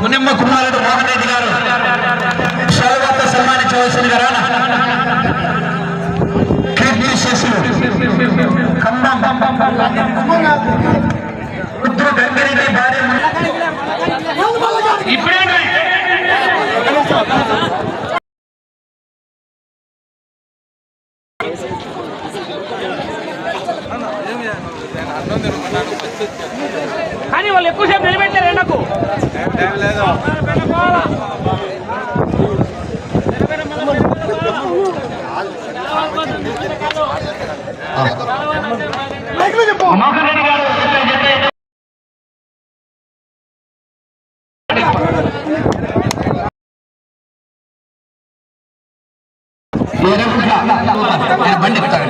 మునిమ్మ కుమారుడు మోహన్ రెడ్డి గారు. షాలువాతో సన్మానించవలసిందిగా రానా? ఇప్పుడే బండి ఎక్కుతాడు.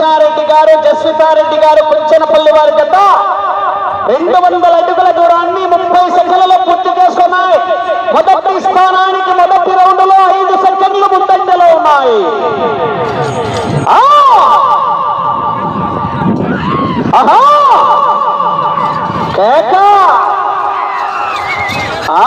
కృష్ణారెడ్డి గారు జస్వితారెడ్డి గారు కుంచనపల్లి వారి జత రెండు వందల అడుగుల దూరాన్ని ముప్పై సెకండ్లలో పూర్తి చేసుకున్నాయి మొదటి స్థానానికి మొదటి రౌండ్లో ఐదు సెకండ్లు ముందంజలో ఉన్నాయి ఆ! ఆహా! కేక! ఆ!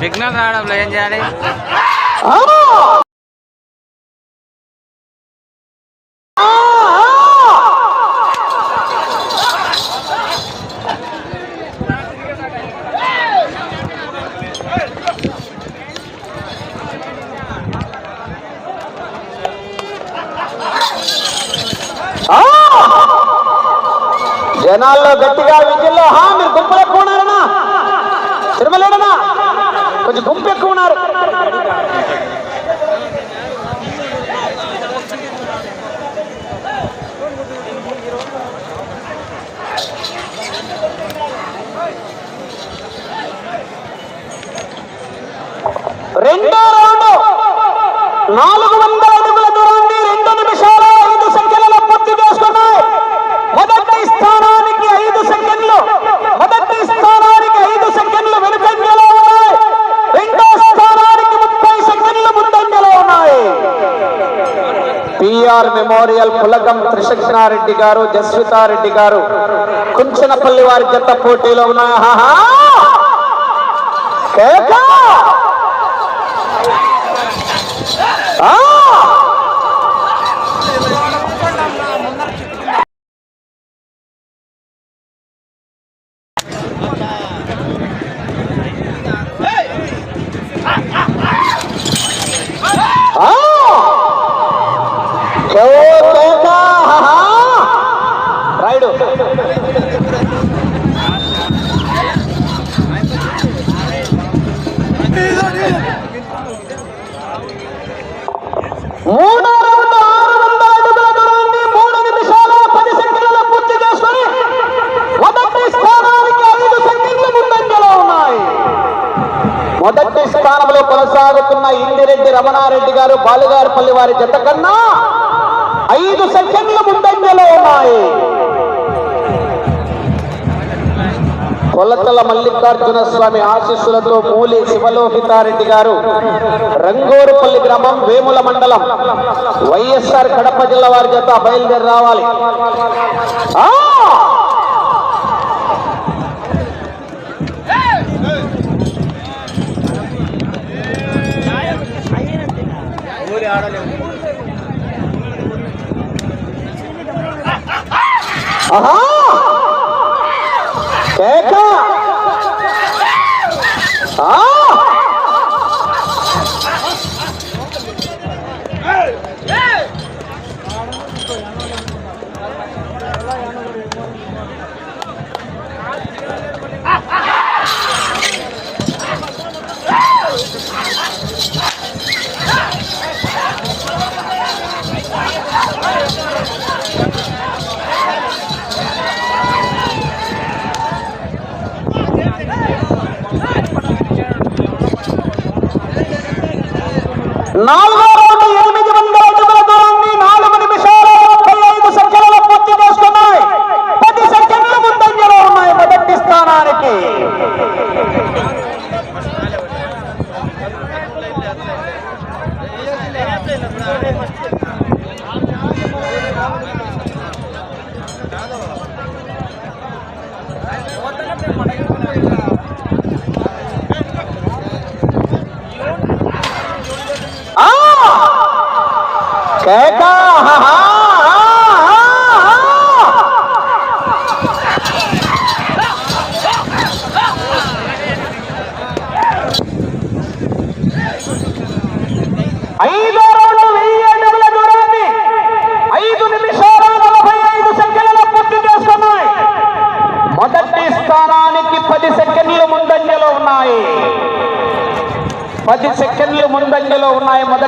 సిగ్నల్ రావడంలో ఏం చేయాలి ఆ! ఆ! ఆ! జనాల్లో గట్టిగా విద్యలో హా మీరు గుంపులు ఎక్కువ ఉన్నారనా తిరుమలేడనా కొంచెం గుంపు ఎక్కువ ఉన్నారు. రెండో రౌండ్ నాలుగు వందల అడుగుల దూరాన్ని రెండు నిమిషాలు ఐదు సెకండ్లలో పూర్తి చేసుకున్నాయి మొదటి స్థానానికి ఐదు సెకండ్లు మొదటి స్థానానికి ఐదు సెకండ్లు వెనుకంజలో ఉన్నాయి రెండో స్థానానికి ముప్పై సెకండ్లు ముందంజలో ఉన్నాయి పిఆర్ మెమోరియల్ పులగం త్రిశక్షణారెడ్డి గారు జస్వితారెడ్డి గారు కుంచనపల్లి వారి జత పోటీలో ఉన్నా ఆహాహా! కేక! ఆ! ఆ! కేవో కేక! ఆహా! రైడు మూడో రౌండ్ ఆరు వందల అడుగుల దూరాన్ని మూడు నిమిషాల పది సెకండ్ల పూర్తి చేసుకొని మొదటి స్థానానికి ఐదు మొదటి స్థానంలో కొనసాగుతున్న ఇందిరెడ్డి రమణారెడ్డి గారు బాలుగారిపల్లి వారి జత కన్నా ఐదు సెకండ్లు ముందంజలో ఉన్నాయి. కొలతల మల్లికార్జున స్వామి ఆశీస్సులతో మూలి శివలోహితారెడ్డి గారు. రంగోరుపల్లి గ్రామం వేముల మండలం. వైఎస్ఆర్ కడప జిల్లా వారి చేత బయలుదేరి రావాలి. ఆహా! కేక! ఆ!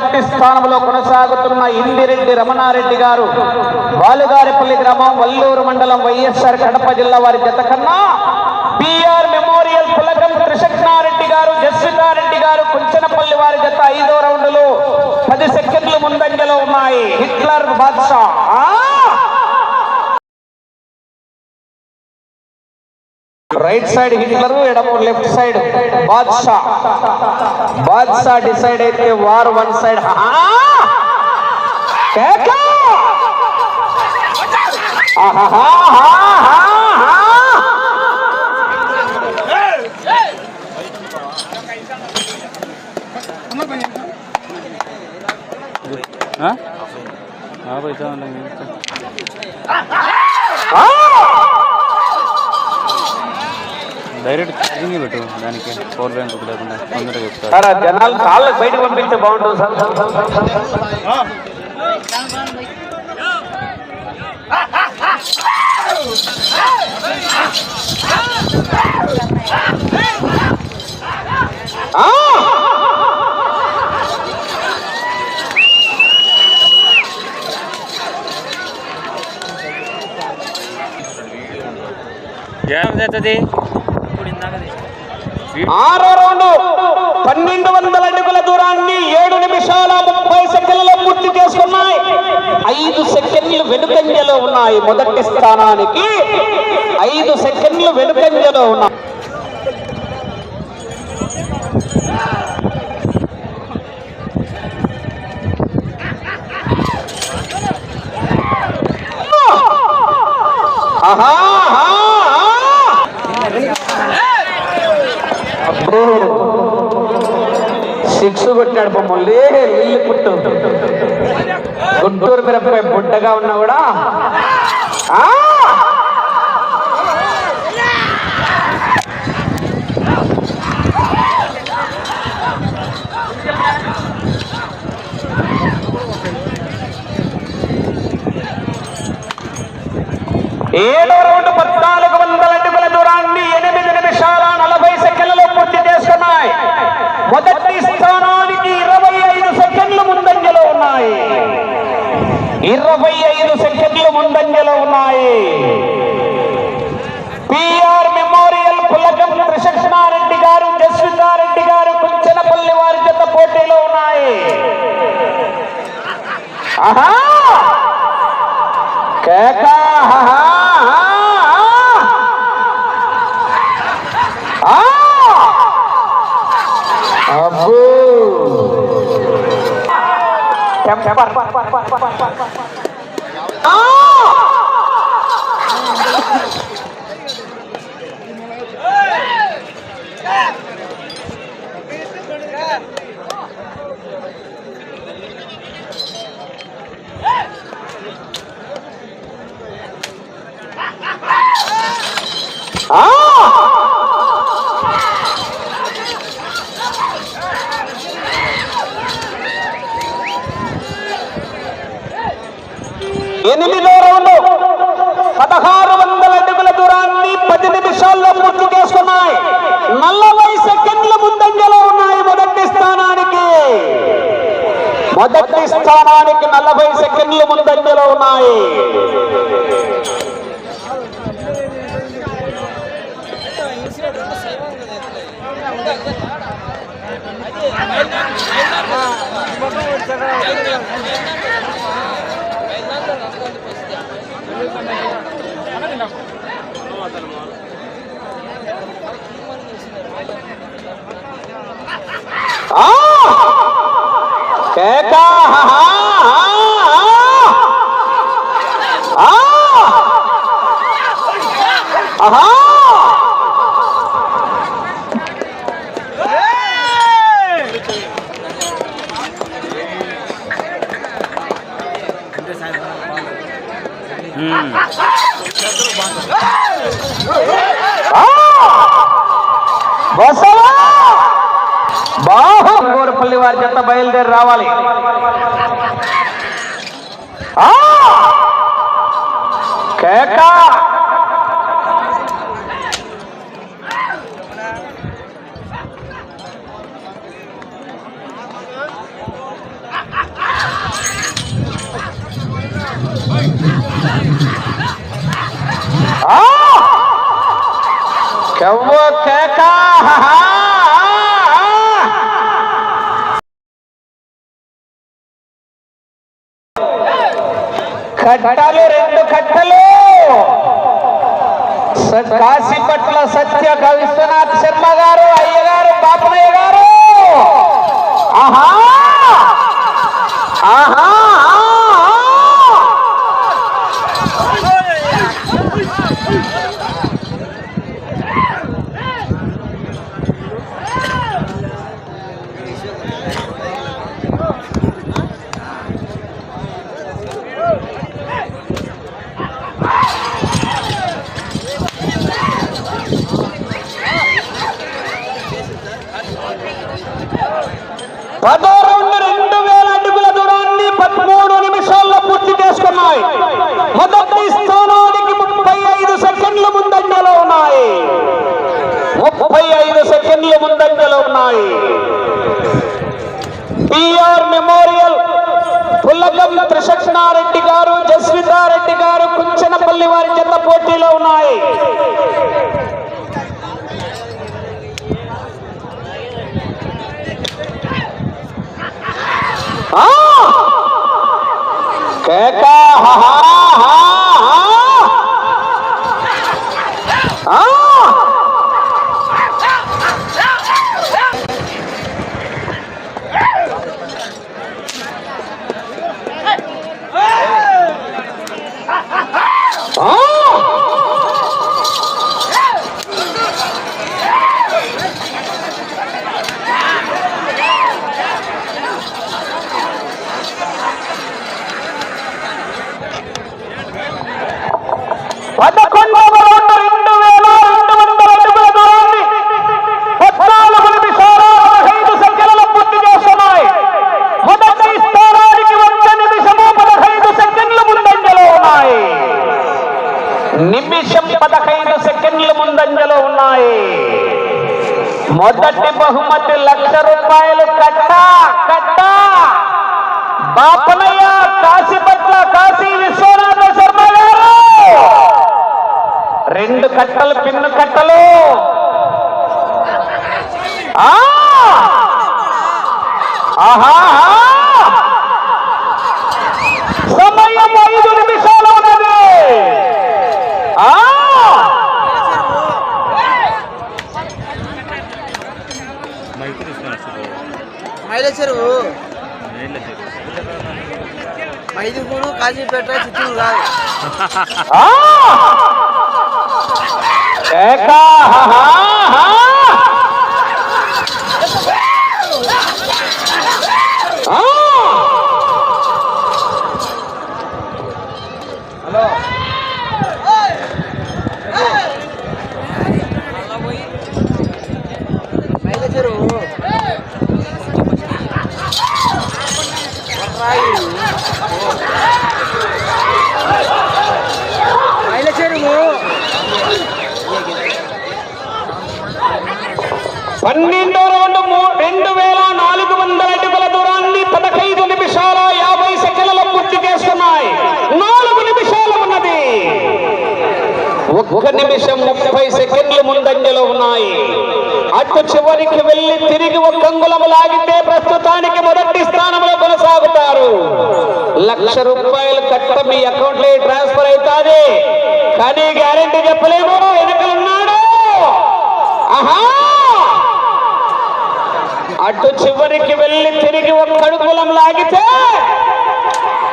మొదటి స్థానంలో కొనసాగుతున్న ఇందిరెడ్డి రమణారెడ్డి గారు బాలుగారిపల్లి గ్రామం వల్లూరు మండలం వైఎస్ఆర్ కడప జిల్లా వారి జత కన్నా బిఆర్ మెమోరియల్ పులకం కృష్ణారెడ్డి గారు జస్వితారెడ్డి గారు కుంచనపల్లి వారి జత ఐదో రౌండ్లు పది సెకండ్లు ముందంజలో ఉన్నాయి. Hitler Baadshah. Right side Hitler ఎడమ left side Baadshah Baadshah decide అయితే వారు వన్ సైడ్ డైరెక్ట్ ఛార్జింగ్ పెట్టు. దానికి పవర్ బ్యాంక్ లేకుండా తొందరగా చెప్తారు. సార్ జనాలు కాళ్ళకి బయటకు పంపిస్తే బాగుంటుంది సార్. ఆ! ఏమవుతుంది ఆరో రౌండ్ పన్నెండు వందల అడుగుల దూరాన్ని ఏడు నిమిషాల ముప్పై సెకండ్లలో పూర్తి చేసుకున్నాయి. ఐదు సెకండ్లు వెనుకంజలో ఉన్నాయి మొదటి స్థానానికి. ఐదు సెకండ్లు వెనుకంజలో ఉన్నాయి. ఆహా! ఆహా. సిక్స్ కొట్టాడు ఇల్లు పుట్టు. గుంటూరు మిరపకాయ బుడ్డగా ఉన్నా కూడా. ఆ! ఏడో రౌండ్ పద్నాలుగు వందల అడుగుల దూరాన్ని ఎనిమిది నిమిషాల నలభై సెకండ్లలో పూర్తి చేసుకున్నాయి. మొదటి స్థానానికి ఇరవై ఐదు సెకండ్లు ముందంజలో ఉన్నాయి. ఇరవై ఐదు సెకండ్లు ముందంజలో ఉన్నాయి. పిఆర్ మెమోరియల్ పులకం కృష్ణారెడ్డి గారు Jaswithareddy hebat, hebat, hebat, hebat, hebat, hebat, hebat. ఎనిమిదో రౌండ్ పదహారు వందల అడుగుల దూరాన్ని పది నిమిషాల్లో పూర్తి చేసుకున్నాయి. నలభై సెకండ్ల ముందంజలో ఉన్నాయి మొదటి స్థానానికి. మొదటి స్థానానికి నలభై సెకండ్ల ముందంజలో ఉన్నాయి. Ja, ja, ja. బసవా! బాహుగోరపల్లి వారి జత బయలుదేరి రావాలి ఆ! కేక ఆ! కెవ్వ కేక కట్టలు రెండు కట్టలు కాశీపట్ల సత్య విశ్వనాథ్ శర్మ గారు అయ్య గారు బాపనయ్య గారు ఆహా ఆహా పదో రౌండ్ రెండు వేల అడుగుల దూరాన్ని పదమూడు నిమిషాల్లో పూర్తి చేసుకున్నాయి మొదటి స్థానానికి ముప్పై ఐదు సెకండ్లు ముందంజలో ఉన్నాయి ముప్పై ఐదు సెకండ్ల ముందంజలో ఉన్నాయి. పిఆర్ మెమోరియల్ పుల్లగం త్రిశక్షణారెడ్డి గారు జస్వితారెడ్డి గారు కుంచనపల్లి వారి చెత్త పోటీలో ఉన్నాయి. కేకా హహా! పదకొండు పదకొండవ రౌండ్ రెండు వేల రెండు వందల అడుగుల దూరాన్ని పద్నాలుగు నిమిషాల పదహైదు సెకండ్ల పూర్తి చేస్తున్నాయి మొదటి స్థానానికి ఒక్క నిమిషము పదహైదు సెకండ్ల ముందంజలో ఉన్నాయి నిమిషం పదహైదు సెకండ్ల ముందంజలో ఉన్నాయి మొదటి బహుమతి లక్ష రూపాయలు కట్ట కట్ట. బాపనయ్య కాశీపట్ల కాశీ విశ్వనాథ శర్మ గారు. రెండు కట్టలు పిన్ను కట్టలు. ఆహా సమయం ఐదు నిమిషాలు ఉన్నది ఆ! మైక్ తీసుకొని వస్తుంది మైలేజ్ చెరువు మైదుగూరు కాజీపేట చిత్తూరు కాదు! కేక! హా, హా, హా! ఆ! మైల చెరువు మైల చెరువు పన్నెండో రౌండ్ మూ- రెండు వేల నాలుగు వందల అడుగుల దూరాన్ని పదహైదు నిమిషాల యాభై సెకండ్లలో పూర్తి చేసుకున్నాయి నాలుగు నిమిషాలు ఉన్నది ఒక్క నిమిషం ముప్పై సెకండ్లు ముందంజలో ఉన్నాయి. అటు చివరికి వెళ్ళి తిరిగి ఒక అంగుళం లాగితే ప్రస్తుతానికి మొదటి స్థానంలో కొనసాగుతారు. లక్ష రూపాయలు కట్ట మీ అకౌంట్లో ట్రాన్స్ఫర్ అవుతుంది. కానీ గ్యారెంటీ చెప్పలేము. వెనకలున్నాడు. ఆహా! అటు చివరికి వెళ్ళి తిరిగి ఒక కడుకులం లాగితే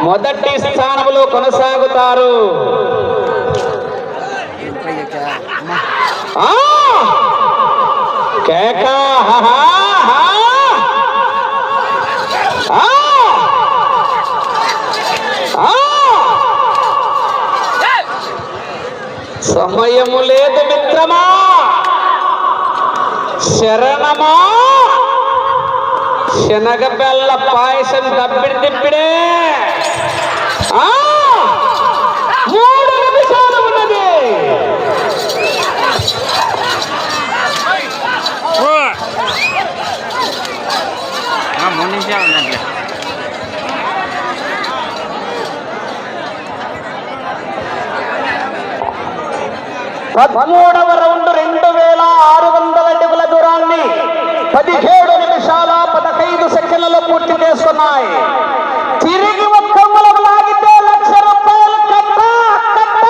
మొదటి స్థానంలో కొనసాగుతారు. కేక ఆ! సమయము లేదు మిత్రమా. శరణమా. శనగ బెల్ల పాయసం దబ్బిడి తిప్పిడే. ఆ! మూడు నిమిషాలు పదమూడవ రౌండ్ రెండు వేల ఆరు వందల అడుగుల దూరాన్ని పదిహేడు నిమిషాల పదహైదు సెకండ్లలో పూర్తి చేస్తున్నాయి తిరిగి ఒక్క లాగితే లక్ష రూపాయలు కట్ట కట్ట.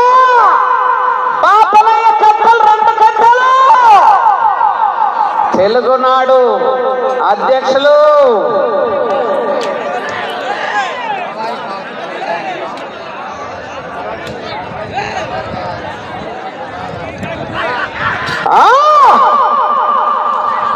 పాపలయ్య కట్టలు రెండు కట్టలు. తెలుగునాడు అధ్యక్షులు ఆ!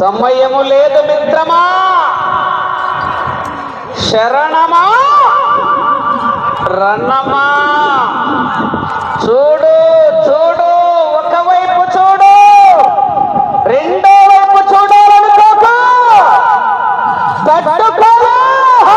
సమయము లేదు మిత్రమా. శరణమా. రణమా. చూడు చూడు ఒకవైపు చూడు. రెండో వైపు చూడాలనుకోక తట్టుకోలే ఆ!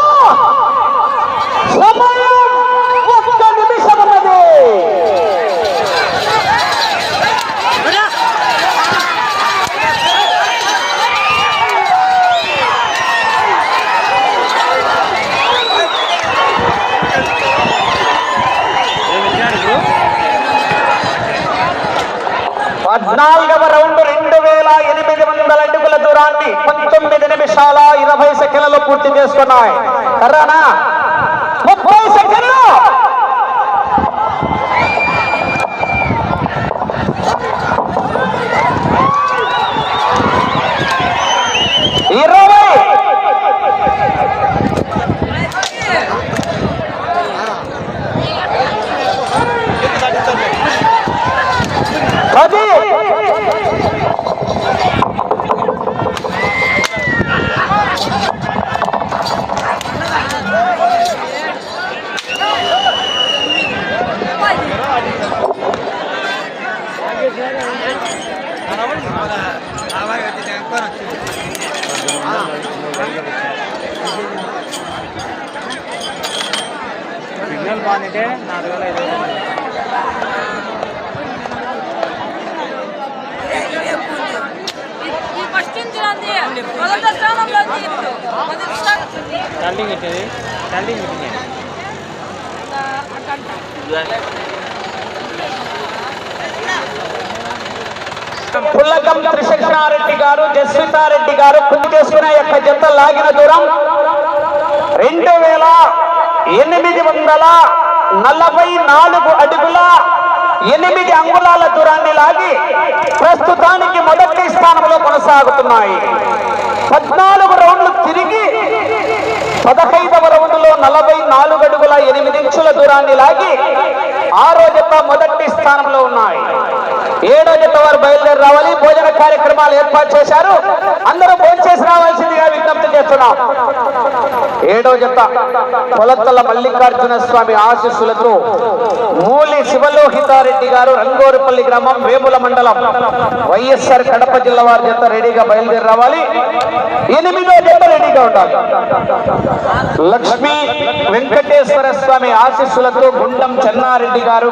సమయం ఒక్క నిమిషం ఉన్నది పద్నాలుగవ రౌండ్ రెండు వేల ఎనిమిది వందల అడుగుల దూరాన్ని పంతొమ్మిది నిమిషాల ఇరవై సెకండ్లలో పూర్తి చేసుకున్నాయి. కర్రానా ముప్పై సెకండ్లు ఇరవై పది అంటే నాలుగు వేల ఐదు వేలు ఈ ఫస్ట్ నుంచి ఉంది మొదటి స్థానంలో ఇప్పుడు. మొదటి స్థానం. స్టాండింగ్ పెట్టేది. పెట్టింది. పుల్లకం త్రిశక్షణారెడ్డి గారు జస్వితారెడ్డి గారు కుమ్మి చేసుకునే యొక్క జత లాగిన దూరం. రెండు వేల ఎనిమిది వందల నలభై నాలుగు అడుగుల ఎనిమిది అంగుళాల దూరాన్ని లాగి ప్రస్తుతానికి మొదటి స్థానంలో కొనసాగుతున్నాయి. పద్నాలుగు రౌండ్లు తిరిగి పదహైదవ రౌండ్లో నలభై నాలుగు అడుగుల ఎనిమిది ఇంచుల దూరాన్ని లాగి ఆరో జత మొదటి స్థానంలో ఉన్నాయి. ఏడో జత వారు బయలుదేరి రావాలి. భోజన కార్యక్రమాలు ఏర్పాటు చేశారు. అందరూ భోజనం రావాల్సిందిగా విజ్ఞప్తి చేస్తున్నాం. ఏడో జత పొలత్తల మల్లికార్జున స్వామి ఆశీస్సులతో మూలి శివలోహితారెడ్డి గారు రంగోరుపల్లి గ్రామం వేముల మండలం వైఎస్ఆర్ కడప జిల్లా వారి జత రెడీగా బయలుదేరి రావాలి. ఎనిమిదో జత రెడీగా ఉండాలి. లక్ష్మీ వెంకటేశ్వర స్వామి ఆశీస్సులతో గుండం చెన్నారెడ్డి గారు